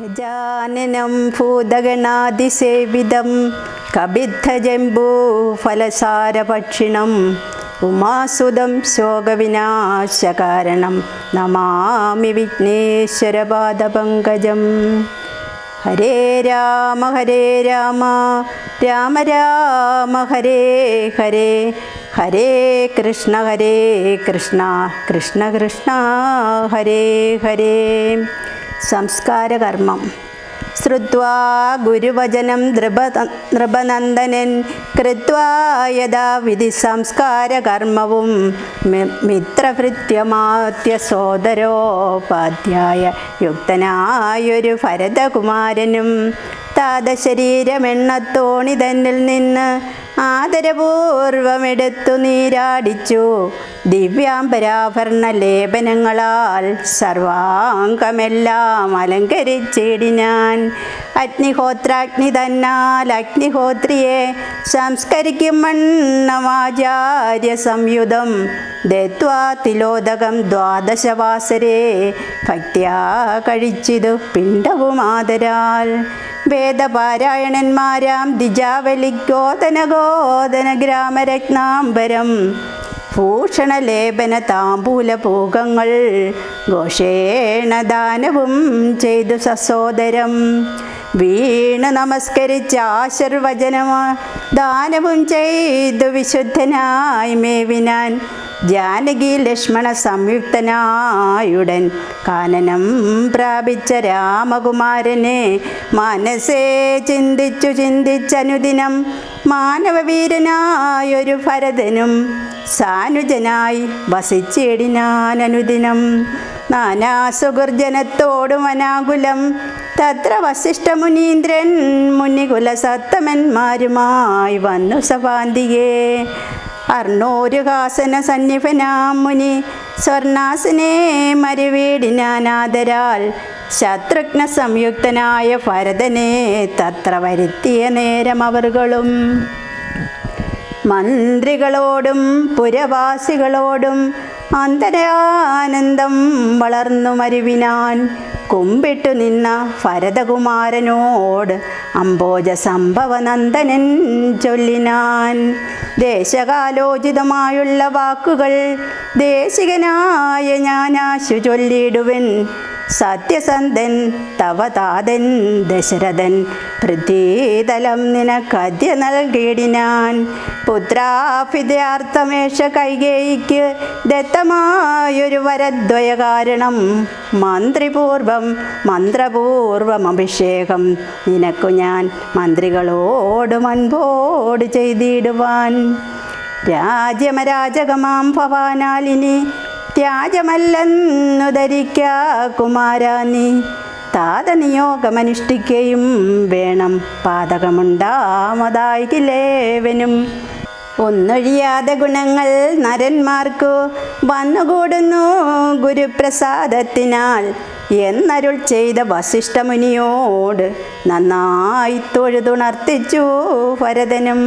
ഗജാനനം ഭൂതഗണാതിസേവിതം കബിദ്ധജംബൂഫലസാരഭക്ഷിണം ഉമാസുതം ശോകവിനാശകാരണം നമാമി വിഘ്നേശ്വരപാദപങ്കജം. ഹരേ രാമ ഹരേ രാമ രാമ രാമ ഹരേ ഹരേ ഹരേ കൃഷ്ണ ഹരേ കൃഷ്ണ കൃഷ്ണ കൃഷ്ണ ഹരേ ഹരേ. സംസ്കാരകർമ്മം. ശ്രുവാ ഗുരുവചനം നൃപ നൃപനന്ദനൻ കൃത്വാ യഥാ വിധി സംസ്കാരകർമ്മവും മിത്രഭൃത്യമാത്യ സോദരോപാധ്യായ യുക്തനായൊരു ഭരതകുമാരനും താതശരീരമെണ്ണത്തോണി തന്നിൽ നിന്ന് ആദരപൂർവമെടുത്തു നീരാടിച്ചു. ദിവ്യാംബരാഭരണ ലേപനങ്ങളാൽ സർവാംഗമെല്ലാം അലങ്കരിച്ചിടിനാൻ അഗ്നിഹോത്രാഗ്നി തന്നാൽ അഗ്നിഹോത്രിയെ സംസ്കരിക്കും മണ്ണമാചാര്യ സംയുതം ദത്വാ തിലോദകം ദ്വാദശവാസരെ ഭക്ത്യാ കഴിച്ചിതു പിണ്ടവുമാതരാൽ. വേദപാരായണന്മാരാം ദിജാവലിഗോതന ഗോതന ഗ്രാമരത്നാംബരം. ഭൂഷണലേപന താമ്പൂല പൂകങ്ങൾ ഘോഷേണ ദാനവും ചെയ്തു സസോദരം വീണ് നമസ്കരിച്ച ആശീർവചനമാ ദാനവും ചെയ്തു വിശുദ്ധനായി മേവിനാൻ ജാനകി ലക്ഷ്മണ സംയുക്തനായുടൻ കാനനം പ്രാപിച്ച രാമകുമാരനെ മനസ്സേ ചിന്തിച്ചു ചിന്തിച്ചനുദിനം മാനവവീരനായൊരു ഭരതനും സാനുജനായി വസിച്ചിടിനാനനുദിനം. നാനാസുഗർജനത്തോടും അനാകുലം തത്ര മുനികുല സത്തമന്മാരുമായി വന്നു സഭാന്തികേ അർണോരുഹാസന സന്നിഭനാം മുനി സ്വർണാസനെ മരുവീടിനാനാദരാൽ ശത്രുഘ്ന സംയുക്തനായ ഭരതനെ തത്ര വരുത്തിയ നേരം അവർകളും. മന്ത്രികളോടും പുരവാസികളോടും അന്തരാനന്ദം വളർന്നു മരുവിനാൻ. കുമ്പിട്ടു നിന്ന ഭരതകുമാരനോട് അംബോജ സംഭവനന്ദനൻ ചൊല്ലിനാൻ. ദേശകാലോചിതമായുള്ള വാക്കുകൾ ദേശികനായ ഞാനാശു ചൊല്ലിടുവൻ. സത്യസന്ധൻ തവതാതൻ ദശരഥൻ. പൃഥ്വീതലം നിനക്കദ്യ നൽകിയിടിനാൻ. പുത്രാഭിദ്യാർത്ഥമേഷ കൈകേയിക്ക് ദത്തമായൊരു വരദ്വയ കാരണം മന്ത്രിപൂർവം മന്ത്രപൂർവം അഭിഷേകം. നിനക്കു ഞാൻ മന്ത്രികളോട് മൻപോട് ചെയ്തിടുവാൻ. രാജ്യമരാജകമാം ഭവാനാലിനി ത്യാജമല്ലെന്നു ധരിക്ക കുമാരാനി താതനിയോഗമനുഷ്ഠിക്കുകയും വേണം പാതകമുണ്ടാമതായിലേവനും ഒന്നൊഴിയാതെ ഗുണങ്ങൾ നരന്മാർക്കു വന്നുകൂടുന്നു ഗുരുപ്രസാദത്തിനാൽ. എന്നരുൾ ചെയ്ത വസിഷ്ഠമുനിയോട് നന്നായി തൊഴുതുണർത്തിച്ചു ഭരതനും.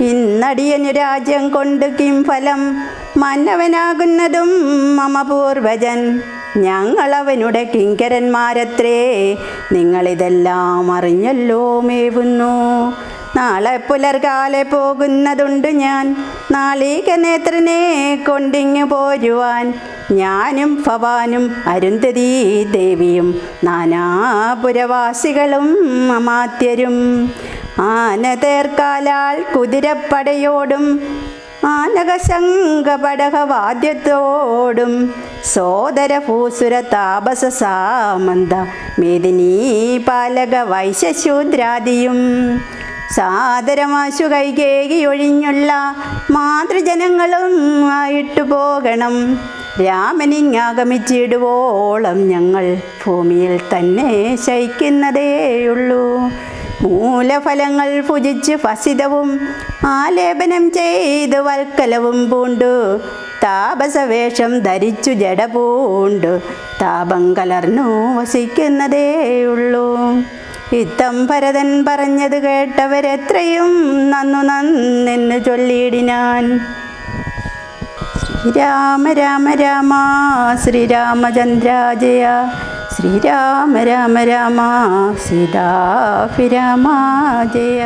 ഇന്നടിയനു രാജ്യം കൊണ്ട് കിം ഫലം മന്നവനാകുന്നതും മമ പൂർവജൻ. ഞങ്ങളവനുടെ കിങ്കരന്മാരത്രേ നിങ്ങളിതെല്ലാം അറിഞ്ഞല്ലോ മേവുന്നു. നാളെ പുലർകാലെ പോകുന്നതുണ്ട് ഞാൻ. നാളീക നേത്രനെ കൊണ്ടിങ്ങു പോരുവാൻ ഞാനും ഭവാനും അരുന്ധതി ദേവിയും നാനാപുരവാസികളും അമാത്യരും. ആന തേർക്കാലാൽ കുതിരപ്പടയോടും ആനകശങ്കപടകവാദ്യത്തോടും സോദരഭൂസുര താപസ സാമന്ത മേദിനീ പാലക വൈശ്യശൂദ്രാദിയും സാദരമാശു കൈകേകി ഒഴിഞ്ഞുള്ള മാതൃജനങ്ങളും ആയിട്ടു പോകണം രാമനിങ്ങാഗമിച്ചിടുവോളം ഞങ്ങൾ ഭൂമിയിൽ തന്നെ ശയിക്കുന്നതേയുള്ളൂ. മൂലഫലങ്ങൾ ഭുജിച്ച് ഫസിതവും ആലേപനം ചെയ്ത് വൽക്കലവും പൂണ്ടു. താപസവേഷം ധരിച്ചു ജട പൂണ്ടു. താപം കലർന്നു വസിക്കുന്നതേയുള്ളൂ ഇത്തം ഭരതൻ പറഞ്ഞത് കേട്ടവരെത്രയും നന്നു നന്നെന്ന് ചൊല്ലിയിടിനാൻ ശ്രീരാമ രാമ രാമ ശ്രീരാമചന്ദ്ര ജയ ശ്രീരാമ രാമ രാമ സീതാഭിരാമ ജയ.